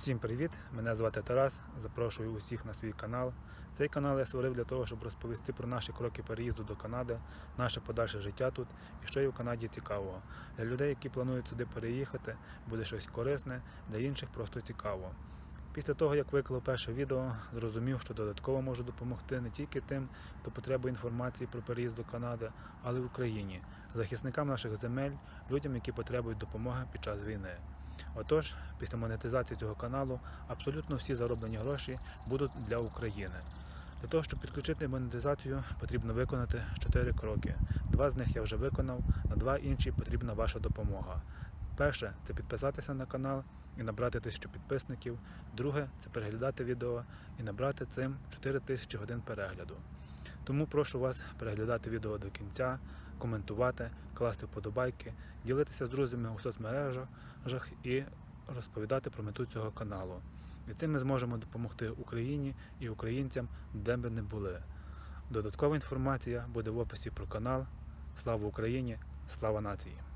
Усім привіт! Мене звати Тарас. Запрошую усіх на свій канал. Цей канал я створив для того, щоб розповісти про наші кроки переїзду до Канади, наше подальше життя тут і що є в Канаді цікавого. Для людей, які планують сюди переїхати, буде щось корисне, для інших просто цікаво. Після того, як виклав перше відео, зрозумів, що додатково можу допомогти не тільки тим, хто потребує інформації про переїзд до Канади, але й в Україні, захисникам наших земель, людям, які потребують допомоги під час війни. Отож, після монетизації цього каналу абсолютно всі зароблені гроші будуть для України. Для того, щоб підключити монетизацію, потрібно виконати 4 кроки. Два з них я вже виконав, на два інші потрібна ваша допомога. Перше це підписатися на канал і набрати тисячу підписників. Друге це переглядати відео і набрати цим 4 тисячі годин перегляду. Тому прошу вас переглядати відео до кінця, коментувати, класти вподобайки, ділитися з друзями у соцмережах і розповідати про мету цього каналу. І цим ми зможемо допомогти Україні і українцям, де б не були. Додаткова інформація буде в описі про канал. Слава Україні! Слава нації!